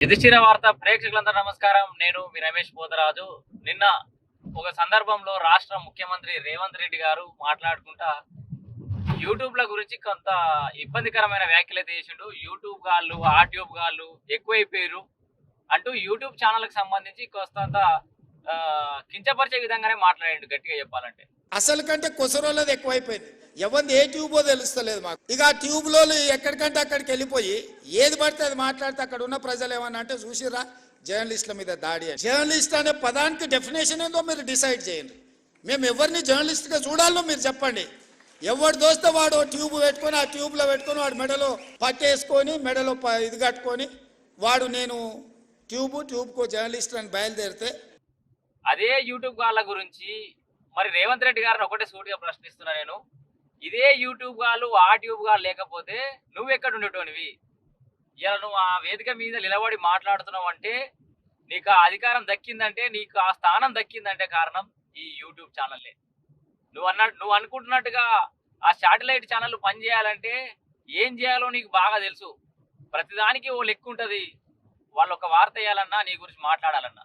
యుధిష్ఠిర వార్త. ప్రేక్షకులందరూ నమస్కారం. నేను మీ రమేష్ పోతరాజు. నిన్న ఒక సందర్భంలో రాష్ట్ర ముఖ్యమంత్రి రేవంత్ రెడ్డి గారు మాట్లాడుకుంటా యూట్యూబ్ల గురించి కొంత ఇబ్బందికరమైన వ్యాఖ్యలు అయితే చేసిండు. యూట్యూబ్ గాళ్ళు ఆట్యూబ్ గాళ్ళు ఎక్కువైపోయారు అంటూ యూట్యూబ్ ఛానల్కి సంబంధించి కొంత కించపరిచే విధంగానే మాట్లాడిండు గట్టిగా చెప్పాలంటే. అసలు కంటే కొసరోళ్ళది ఎక్కువైపోయింది. ఎవరిది ఏ ట్యూబో తెలుస్తలేదు మాకు. ఇక ఆ ట్యూబ్లో ఎక్కడికంటే అక్కడికి వెళ్ళిపోయి ఏది పడితే అది మాట్లాడితే అక్కడ ఉన్న ప్రజలు ఏమన్నా అంటే చూసిరా జర్నలిస్టుల మీద దాడి అని. జర్నలిస్ట్ అనే పదానికి డెఫినేషన్ ఏందో మీరు డిసైడ్ చేయండి. మేము ఎవరిని జర్నలిస్ట్గా చూడాలో మీరు చెప్పండి. ఎవడు దోస్తే వాడు ట్యూబ్ పెట్టుకొని ఆ ట్యూబ్లో పెట్టుకొని వాడు మెడలో పట్టేసుకొని మెడలో ప- ఇది కట్టుకొని వాడు నేను ట్యూబ్ ట్యూబ్కో జర్నలిస్ట్ అని బయలుదేరితే అదే యూట్యూబ్ వాళ్ళ గురించి మరి రేవంత్ రెడ్డి గారిని ఒకటే సూటిగా ప్రశ్నిస్తున్నా నేను. ఇదే యూట్యూబ్ గాళ్ళు ఆ ట్యూబ్ గారు లేకపోతే నువ్వు ఎక్కడ ఉండేటోనివి ఇలా నువ్వు ఆ వేదిక మీద నిలబడి మాట్లాడుతున్నావు అంటే నీకు ఆ అధికారం దక్కిందంటే నీకు ఆ స్థానం దక్కిందంటే కారణం ఈ యూట్యూబ్ ఛానల్లే. నువ్వు అన్న నువ్వు అనుకుంటున్నట్టుగా ఆ శాటిలైట్ ఛానల్ పనిచేయాలంటే ఏం చేయాలో నీకు బాగా తెలుసు. ప్రతిదానికి ఓ లెక్క ఉంటుంది వాళ్ళు ఒక వార్త వేయాలన్నా నీ గురించి మాట్లాడాలన్నా.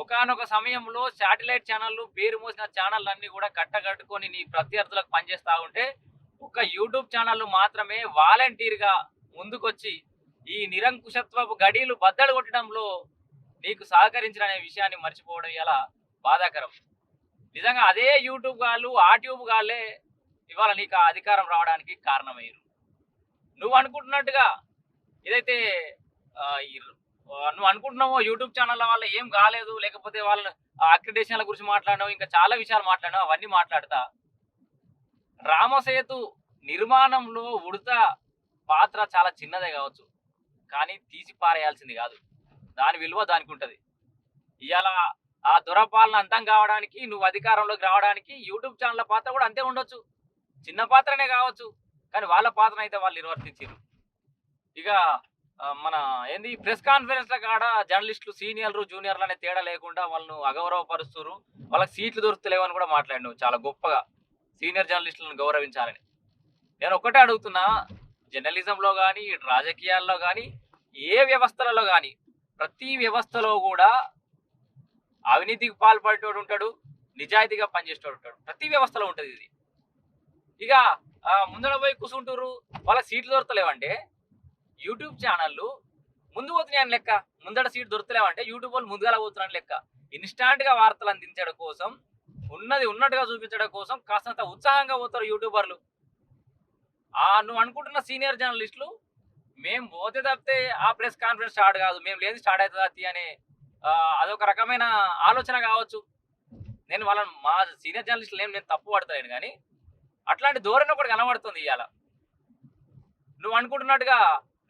ఒకానొక సమయంలో శాటిలైట్ ఛానళ్ళు పేరు మోసిన ఛానల్ అన్ని కూడా కట్టగట్టుకొని నీ ప్రత్యర్థులకు పనిచేస్తూ ఉంటే ఒక యూట్యూబ్ ఛానల్ మాత్రమే వాలంటీర్గా ముందుకొచ్చి ఈ నిరంకుశత్వపు గడీలు బద్దలు కొట్టడంలో నీకు సహకరించిన అనే విషయాన్ని మర్చిపోవడం ఇలా బాధాకరం? నిజంగా అదే యూట్యూబ్ గాళ్ళు ఆ ట్యూబ్ గాళ్ళే ఇవాళ నీకు ఆ అధికారం రావడానికి కారణమయ్యారు. నువ్వు అనుకుంటున్నట్టుగా ఏదైతే నువ్వు అనుకుంటున్నావు యూట్యూబ్ ఛానల్ వల్ల ఏం కాలేదు లేకపోతే వాళ్ళ అక్రిడేషన్ల గురించి మాట్లాడినావు ఇంకా చాలా విషయాలు మాట్లాడినావు అవన్నీ మాట్లాడతా. రామసేతు నిర్మాణంలో ఉడత పాత్ర చాలా చిన్నదే కావచ్చు కానీ తీసి పారేయాల్సింది కాదు. దాని విలువ దానికి ఉంటుంది. ఇవాళ ఆ దురపాలన అంతం కావడానికి నువ్వు అధికారంలోకి రావడానికి యూట్యూబ్ ఛానల్ పాత్ర కూడా అంతే ఉండొచ్చు. చిన్న పాత్రనే కావచ్చు కానీ వాళ్ళ పాత్ర అయితే వాళ్ళు నిర్వర్తించారు ఇక మన ఏంది ప్రెస్ కాన్ఫరెన్స్ కాడ జర్నలిస్టులు సీనియర్లు జూనియర్లు అనే తేడా లేకుండా వాళ్ళను అగౌరవపరుస్తున్నారు వాళ్ళకి సీట్లు దొరుకుతలేవని కూడా మాట్లాడినావు చాలా గొప్పగా. సీనియర్ జర్నలిస్టులను గౌరవించాలని. నేను ఒకటే అడుగుతున్నా జర్నలిజంలో కానీ రాజకీయాల్లో కానీ ఏ వ్యవస్థలలో కానీ ప్రతి వ్యవస్థలో కూడా అవినీతికి పాల్పడేటోడు ఉంటాడు నిజాయితీగా పనిచేసేటోడు ఉంటాడు. ప్రతి వ్యవస్థలో ఉంటుంది ఇది. ఇక ముందర పోయి కూర్చుంటారు వాళ్ళ సీట్లు దొరకలేవంటే యూట్యూబ్ ఛానళ్ళు ముందు పోతున్నాయని లెక్క. ముందట సీట్ దొరుకుతలేవంటే యూట్యూబ్ వాళ్ళు ముందుగా పోతున్నాను లెక్క. ఇన్స్టాంట్గా వార్తలు అందించడం కోసం ఉన్నది ఉన్నట్టుగా చూపించడం కోసం కాస్తంత ఉత్సాహంగా పోతారు యూట్యూబర్లు. ఆ నువ్వు అనుకుంటున్న సీనియర్ జర్నలిస్టులు మేము పోతే తప్పితే ఆ ప్రెస్ కాన్ఫరెన్స్ స్టార్ట్ కాదు. మేము లేదు స్టార్ట్ అవుతుంది అతి అనే అదొక రకమైన ఆలోచన కావచ్చు. నేను వాళ్ళని మా సీనియర్ జర్నలిస్టులు ఏం నేను తప్పు పడతలేను కానీ అట్లాంటి ధోరణి ఒకటి కనబడుతుంది ఇవాళ నువ్వు అనుకుంటున్నట్టుగా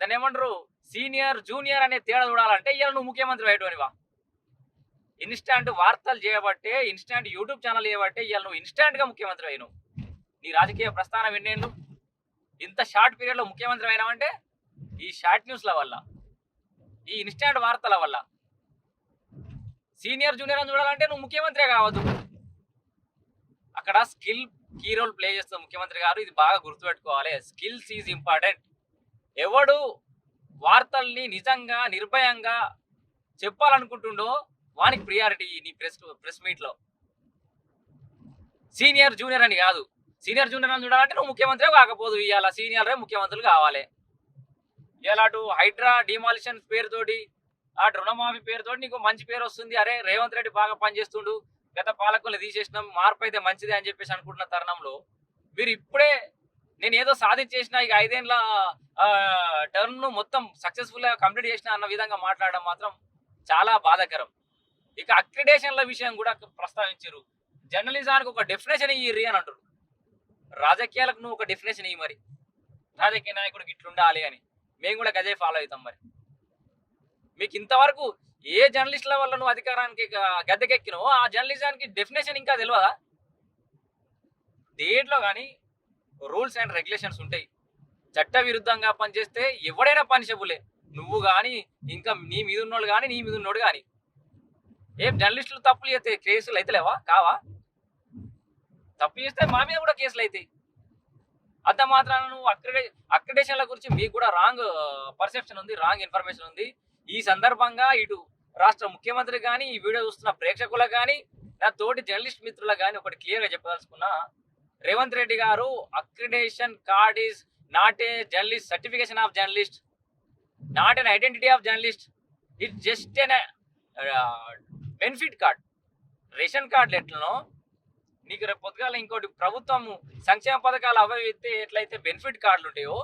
దాన్ని ఏమంటారు? సీనియర్ జూనియర్ అనే తేడా చూడాలంటే ఇలా నువ్వు ముఖ్యమంత్రి అయ్యేటోనివా ఇన్స్టాంట్ వార్తలు చేయబట్టే ఇన్స్టాంట్ యూట్యూబ్ ఛానల్ చేయబట్టే ఇలా నువ్వు ఇన్స్టాంట్గా ముఖ్యమంత్రి అయినావు నీ రాజకీయ ప్రస్థానం ఎన్నేళ్ళు? ఇంత షార్ట్ పీరియడ్లో ముఖ్యమంత్రి అయినావంటే ఈ షార్ట్ న్యూస్ల వల్ల ఈ ఇన్స్టాంట్ వార్తల వల్ల. సీనియర్ జూనియర్ అని చూడాలంటే నువ్వు ముఖ్యమంత్రి కావద్దు. అక్కడ స్కిల్ కీ రోల్ ప్లే చేస్తుంది ముఖ్యమంత్రి గారు. ఇది బాగా గుర్తుపెట్టుకోవాలి. Skills is important. ఎవడు వార్తల్ని నిజంగా నిర్భయంగా చెప్పాలనుకుంటుండో వానికి ప్రియారిటీ నీ ప్రెస్ ప్రెస్ మీట్లో సీనియర్ జూనియర్ అని కాదు. సీనియర్ జూనియర్ అని చూడాలంటే నువ్వు ముఖ్యమంత్రి కాకపోదు ఇవాళ సీనియర్ ముఖ్యమంత్రులు కావాలి. ఇలా అటు హైడ్రా డిమాలిషన్ పేరుతోటి ఆ రుణమాఫీ పేరుతోటి నీకు మంచి పేరు వస్తుంది. అరే రేవంత్ రెడ్డి బాగా పనిచేస్తుండు. గత పాలకులు తీసేసినాం. మార్పు అయితే మంచిదే అని చెప్పేసి అనుకుంటున్న తరుణంలో మీరు ఇప్పుడే నేను ఏదో సాధించేసిన ఇక ఐదేళ్ళ టర్న్ మొత్తం సక్సెస్ఫుల్గా కంప్లీట్ చేసిన అన్న విధంగా మాట్లాడడం మాత్రం చాలా బాధాకరం. ఇక అక్రిడేషన్ల విషయం కూడా ప్రస్తావించారు జర్నలిజానికి ఒక డెఫినేషన్ ఇయ్యి అని అంటారు రాజకీయాలకు నువ్వు ఒక డెఫినేషన్ ఇయ్యి మరి. రాజకీయ నాయకుడికి ఇట్లుండాలి అని. మేము కూడా గదే ఫాలో అవుతాం మరి. మీకు ఇంతవరకు ఏ జర్నలిస్టుల వల్ల నువ్వు అధికారానికి గ- గద్దెకెక్కినో ఆ జర్నలిజానికి డెఫినేషన్ ఇంకా తెలియదా దేంట్లో కానీ రూల్స్ అండ్ రెగ్యులేషన్స్ ఉంటాయి. చట్ట విరుద్ధంగా పనిచేస్తే ఎవడైనా పనిషబులే. నువ్వు కానీ ఇంకా నీ మీద ఉన్నోడు కానీ నీ మీద ఉన్నోడు కానీ ఏం జర్నలిస్టులు తప్పులు చేస్తే కేసులు అవుతలేవా కావా? తప్పు చేస్తే మా మీద కూడా కేసులు అవుతాయి అంత మాత్రాన నువ్వు అక్రిడే అక్రిడేషన్ల గురించి మీకు కూడా రాంగ్ పర్సెప్షన్ ఉంది రాంగ్ ఇన్ఫర్మేషన్ ఉంది. ఈ సందర్భంగా ఇటు రాష్ట్ర ముఖ్యమంత్రి కానీ ఈ వీడియో చూస్తున్న ప్రేక్షకులకు కానీ నా తోటి జర్నలిస్ట్ మిత్రులకు కానీ ఒకటి క్లియర్గా చెప్పదలుచుకున్నా రేవంత్ రెడ్డి గారు accreditation card is not a journalist certification of journalist not an identity of journalist it just an benefit card ration కార్డులు ఎట్లనో నీకు రేపు పొద్దుగాల ఇంకోటి ప్రభుత్వం సంక్షేమ పథకాలు అవి ఎట్లయితే బెనిఫిట్ కార్డులు ఉంటాయో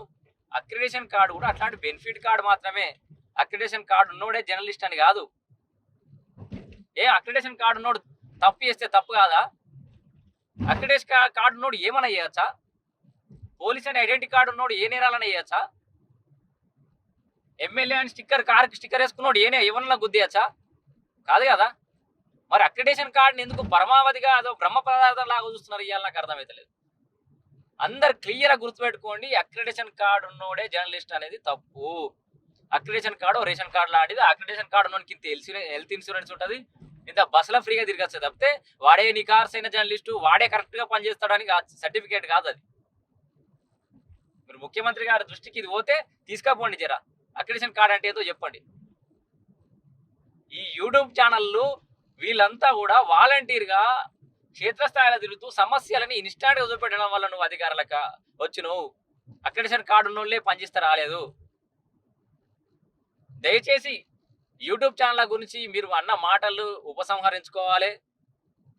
అక్రిడేషన్ కార్డు కూడా అట్లాంటి బెనిఫిట్ కార్డు మాత్రమే అక్రిడేషన్ కార్డు ఉన్నోడే జర్నలిస్ట్ అని కాదు. ఏ అక్రిడేషన్ కార్డు ఉన్నోడు తప్పు చేస్తే తప్పు కాదా? అక్రిడేషన్ కార్డు ఉన్నోడు ఏమైనా చేయొచ్చా? పోలీస్ అని ఐడెంటిటీ కార్డు ఉన్నోడు ఏ నేరాలని చేయొచ్చా? ఎమ్మెల్యే అని స్టిక్కర్ కార్కి స్టిక్కర్ వేసుకున్నాడు ఏనే ఏమన్నా గుద్దేయచ్చా కాదు కదా. మరి అక్రిడేషన్ కార్డుని ఎందుకు పరమావధిగా అదో బ్రహ్మ పదార్థం లాగా చూస్తున్నారు ఇవాళ నాకు అర్థమవుతలేదు అందరు క్లియర్గా గుర్తుపెట్టుకోండి అక్రిడేషన్ కార్డు ఉన్నోడే జర్నలిస్ట్ అనేది తప్పు. అక్రిడేషన్ కార్డు రేషన్ కార్డు లాంటిది. అక్రిడేషన్ కార్డు ఉన్నోడికి ఇంత హెల్త్ ఇన్సూరెన్స్ ఉంటుంది. ఇంత బస్సులో ఫ్రీగా తిరగచ్చు తప్పితే వాడే నికార్స్ అయిన జర్నలిస్టు వాడే కరెక్ట్గా పనిచేస్తాడని సర్టిఫికేట్ కాదు అది. మీరు ముఖ్యమంత్రి గారి దృష్టికి ఇది పోతే తీసుకపోండి జరా. అక్రిడేషన్ కార్డ్ అంటే ఏదో చెప్పండి. ఈ యూట్యూబ్ ఛానళ్ళు వీళ్ళంతా కూడా వాలంటీర్గా క్షేత్రస్థాయిలో తిరుగుతూ సమస్యలని ఇన్స్టాంట్గా వదిలిపెట్టడం వల్ల నువ్వు అధికారులకు వచ్చి నువ్వు అక్రిడేషన్ కార్డు ఉన్నోళ్ళే పనిచేస్తే రాలేదు. దయచేసి యూట్యూబ్ ఛానల్ గురించి మీరు అన్న మాటలు ఉపసంహరించుకోవాలి.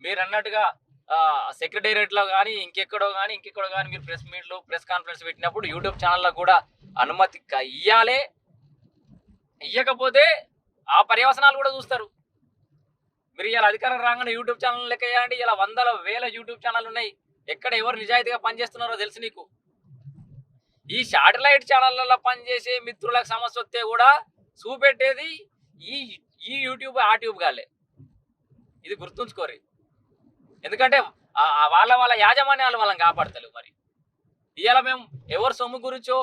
మీరు అన్నట్టుగా సెక్రటేరియట్లో కానీ ఇంకెక్కడో కానీ ఇంకెక్కడో కానీ మీరు ప్రెస్ మీట్లు ప్రెస్ కాన్ఫరెన్స్ పెట్టినప్పుడు యూట్యూబ్ ఛానల్లో కూడా అనుమతి క- ఇయ్యాలే. ఇయ్యకపోతే ఆ పర్యవసనాలు కూడా చూస్తారు. మీరు ఇలా అధికారం రాగానే యూట్యూబ్ ఛానల్ లెక్క చేయాలంటే ఇలా వందల వేల యూట్యూబ్ ఛానల్ ఉన్నాయి. ఎక్కడ ఎవరు నిజాయితీగా పనిచేస్తున్నారో తెలుసు నీకు. ఈ శాటిలైట్ ఛానళ్ళలో పనిచేసే మిత్రులకు సమస్య వస్తే కూడా చూపెట్టేది ఈ ఈ యూట్యూబ్ ఆ ట్యూబ్ కాలే. ఇది గుర్తుంచుకోరి. ఎందుకంటే వాళ్ళ వాళ్ళ యాజమాన్యాలు వాళ్ళని కాపాడతలేవు మరి. ఇవాళ మేము ఎవరు సొమ్ము గురించో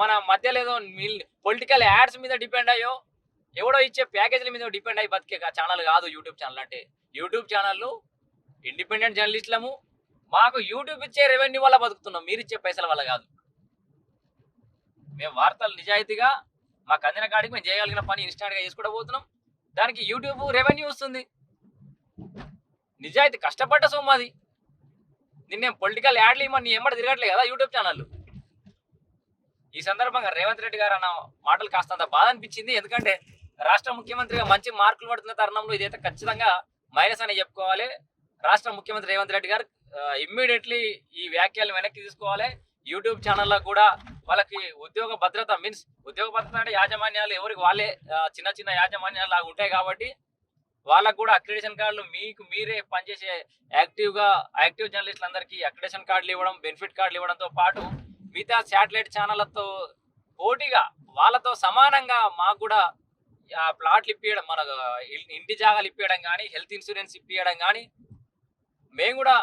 మన మధ్యలో లేదో పొలిటికల్ యాడ్స్ మీద డిపెండ్ అయ్యో ఎవడో ఇచ్చే ప్యాకేజీల మీద డిపెండ్ అయ్యి బతికే ఛానల్ కాదు యూట్యూబ్ ఛానల్. అంటే యూట్యూబ్ ఛానళ్ళు ఇండిపెండెంట్ జర్నలిస్టులము మాకు యూట్యూబ్ ఇచ్చే రెవెన్యూ వల్ల బతుకుతున్నాం. మీరు ఇచ్చే పైసల వల్ల కాదు. మేము వార్తలు నిజాయితీగా మాకు అందిన కాడికి మేము చేయగలిగిన పని ఇన్స్టాంట్గా చేసుకుంటూ పోతున్నాం. దానికి యూట్యూబ్ రెవెన్యూ వస్తుంది. నిజాయితీ కష్టపడ్డ సొమ్ము అది. నిన్నేం పొలిటికల్ యాడ్లు ఇవ్వమని నీ ఎమ్మడి తిరగట్లే కదా యూట్యూబ్ ఛానల్. ఈ సందర్భంగా రేవంత్ రెడ్డి గారు అన్న మాటలు కాస్తంత బాధ అనిపించింది. ఎందుకంటే రాష్ట్ర ముఖ్యమంత్రిగా మంచి మార్కులు పడుతున్న తరుణంలో ఇదైతే ఖచ్చితంగా మైనస్ అని చెప్పుకోవాలి. రాష్ట్ర ముఖ్యమంత్రి రేవంత్ రెడ్డి గారు ఇమ్మీడియట్లీ ఈ వ్యాఖ్యలు వెనక్కి తీసుకోవాలి. యూట్యూబ్ ఛానల్లో కూడా వాళ్ళకి ఉద్యోగ భద్రత మీన్స్ ఉద్యోగ భద్రత అంటే యాజమాన్యాలు ఎవరికి వాళ్ళే చిన్న చిన్న యాజమాన్యాలు లాగా ఉంటాయి కాబట్టి వాళ్ళకు కూడా అక్రిడేషన్ కార్డులు మీకు మీరే పనిచేసే యాక్టివ్గా యాక్టివ్ జర్నలిస్టులందరికీ అక్రిడేషన్ కార్డులు ఇవ్వడం బెనిఫిట్ కార్డులు ఇవ్వడంతో పాటు మిగతా శాటిలైట్ ఛానళ్ళతో పోటీగా వాళ్ళతో సమానంగా మాకు కూడా ఆ ప్లాట్లు ఇప్పించడం మన ఇంటి జాగాలు ఇప్పించడం కానీ హెల్త్ ఇన్సూరెన్స్ ఇప్పించడం కానీ మేము కూడా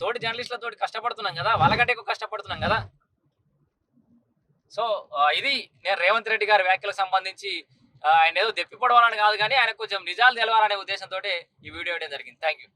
తోటి ఆ, తోటి కష్టపడుతున్నాం కదా వాళ్ళకంటే ఎక్కువ కష్టపడుతున్నాం కదా. సో ఇది నేను రేవంత్ రెడ్డి గారి వ్యాఖ్యలకు సంబంధించి ఆయన ఏదో దెప్పిపడవాలని కాదు కానీ ఆయన కొంచెం నిజాలు తెలవాలనే ఉద్దేశంతో ఈ వీడియో వేయడం జరిగింది. Thank you